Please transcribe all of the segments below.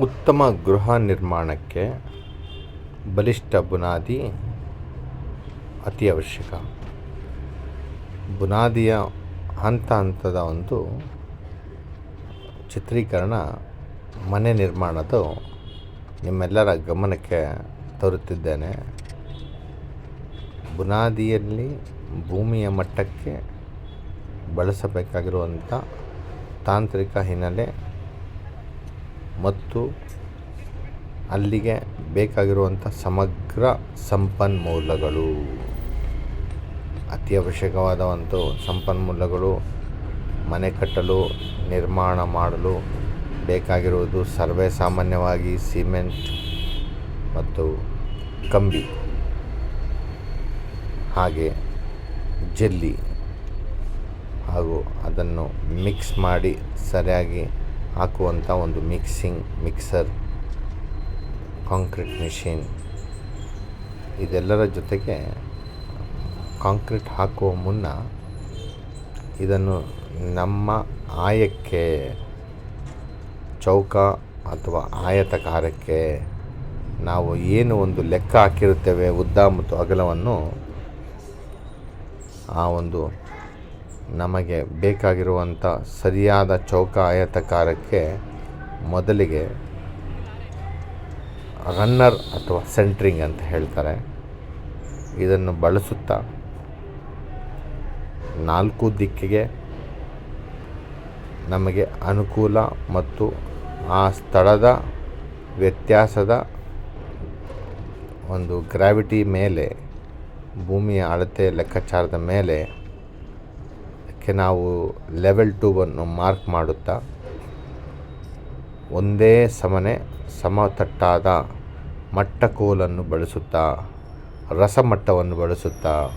ಉತ್ತಮ ಗೃಹ ನಿರ್ಮಾಣಕ್ಕೆ ಬಲಿಷ್ಠ ಬುನಾದಿ ಅತಿ ಅವಶ್ಯಕ. ಬುನಾದಿಯ ಹಂತ ಹಂತದ ಒಂದು ಚಿತ್ರೀಕರಣ ಮನೆ ನಿರ್ಮಾಣದ ನಿಮ್ಮೆಲ್ಲರ ಗಮನಕ್ಕೆ ತರುತ್ತಿದ್ದೇನೆ. ಬುನಾದಿಯಲ್ಲಿ ಭೂಮಿಯ ಮಟ್ಟಕ್ಕೆ ಬಳಸಬೇಕಾಗಿರುವಂಥ ತಾಂತ್ರಿಕ ಹಿನ್ನೆಲೆ ಮತ್ತು ಅಲ್ಲಿಗೆ ಬೇಕಾಗಿರುವಂಥ ಸಮಗ್ರ ಸಂಪನ್ಮೂಲಗಳು. ಅತಿ ಅವಶ್ಯಕವಾದ ಒಂದು ಸಂಪನ್ಮೂಲಗಳು ಮನೆ ಕಟ್ಟಲು, ನಿರ್ಮಾಣ ಮಾಡಲು ಬೇಕಾಗಿರುವುದು ಸರ್ವೇ ಸಾಮಾನ್ಯವಾಗಿ ಸಿಮೆಂಟ್ ಮತ್ತು ಕಂಬಿ. ಹಾಗೆ ಜಲ್ಲಿ ಹಾಗೂ ಅದನ್ನು ಮಿಕ್ಸ್ ಮಾಡಿ ಸರಿಯಾಗಿ ಹಾಕುವಂಥ ಒಂದು ಮಿಕ್ಸಿಂಗ್ ಮಿಕ್ಸರ್ ಕಾಂಕ್ರೀಟ್ ಮಿಷಿನ್ ಇದೆಲ್ಲರ ಜೊತೆಗೆ ಕಾಂಕ್ರೀಟ್ ಹಾಕುವ ಮುನ್ನ ಇದನ್ನು ನಮ್ಮ ಆಯಕ್ಕೆ ಚೌಕ ಅಥವಾ ಆಯತಕಾರಕ್ಕೆ ನಾವು ಏನು ಒಂದು ಲೆಕ್ಕ ಹಾಕಿರುತ್ತೇವೆ, ಉದ್ದ ಮತ್ತು ಅಗಲವನ್ನು ಆ ಒಂದು ನಮಗೆ ಬೇಕಾಗಿರುವಂಥ ಸರಿಯಾದ ಚೌಕ ಆಯತಕಾರಕ್ಕೆ ಮೊದಲಿಗೆ ರನ್ನರ್ ಅಥವಾ ಸೆಂಟ್ರಿಂಗ್ ಅಂತ ಹೇಳ್ತಾರೆ. ಇದನ್ನು ಬಳಸುತ್ತಾ ನಾಲ್ಕು ದಿಕ್ಕಿಗೆ ನಮಗೆ ಅನುಕೂಲ ಮತ್ತು ಆ ಸ್ಥಳದ ವ್ಯತ್ಯಾಸದ ಒಂದು ಗ್ರಾವಿಟಿ ಮೇಲೆ ಭೂಮಿಯ ಅಳತೆ ಲೆಕ್ಕಾಚಾರದ ಮೇಲೆ ನಾವು ಲೆವೆಲ್ ಟೂವನ್ನು ಮಾರ್ಕ್ ಮಾಡುತ್ತಾ, ಒಂದೇ ಸಮನೆ ಸಮತಟ್ಟಾದ ಮಟ್ಟಕೋಲನ್ನು ಬಳಸುತ್ತಾ, ರಸಮಟ್ಟವನ್ನು ಬಳಸುತ್ತಾ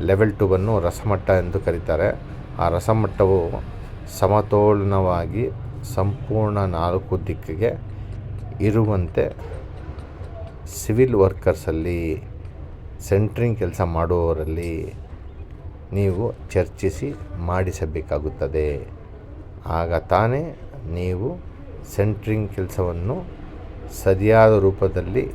ಲೆವೆಲ್ ಟೂವನ್ನು ರಸಮಟ್ಟ ಎಂದು ಕರೀತಾರೆ. ಆ ರಸಮಟ್ಟವು ಸಮತೋಲನವಾಗಿ ಸಂಪೂರ್ಣ ನಾಲ್ಕು ದಿಕ್ಕಿಗೆ ಇರುವಂತೆ ಸಿವಿಲ್ ವರ್ಕರ್ಸಲ್ಲಿ ಸೆಂಟ್ರಿಂಗ್ ಕೆಲಸ ಮಾಡುವವರಲ್ಲಿ ನೀವು ಚರ್ಚಿಸಿ ಮಾಡಿಸಬೇಕಾಗುತ್ತದೆ. ಆಗ ತಾನೇ ನೀವು ಸೆಂಟ್ರಿಂಗ್ ಕೆಲಸವನ್ನು ಸರಿಯಾದ ರೂಪದಲ್ಲಿ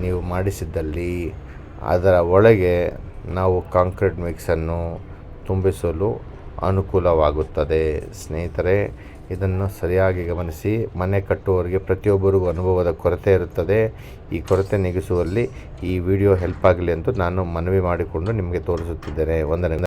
ನೀವು ಮಾಡಿಸಿದ್ದಲ್ಲಿ. ಅದರ ಒಳಗೆ ನಾವು ಕಾಂಕ್ರೀಟ್ ಮಿಕ್ಸನ್ನು ತುಂಬಿಸಲು ಅನುಕೂಲವಾಗುತ್ತದೆ. ಸ್ನೇಹಿತರೆ ಇದನ್ನು ಸರಿಯಾಗಿ ಗಮನಿಸಿ. ಮನೆ ಕಟ್ಟುವವರಿಗೆ ಪ್ರತಿಯೊಬ್ಬರಿಗೂ ಅನುಭವದ ಕೊರತೆ ಇರುತ್ತದೆ. ಈ ಕೊರತೆ ನೀಗಿಸುವಲ್ಲಿ ಈ ವಿಡಿಯೋ ಹೆಲ್ಪ್ ಆಗಲಿ ಎಂದು ನಾನು ಮನವಿ ಮಾಡಿಕೊಂಡು ನಿಮಗೆ ತೋರಿಸುತ್ತಿದ್ದೇನೆ. ಒಂದರಿಂದ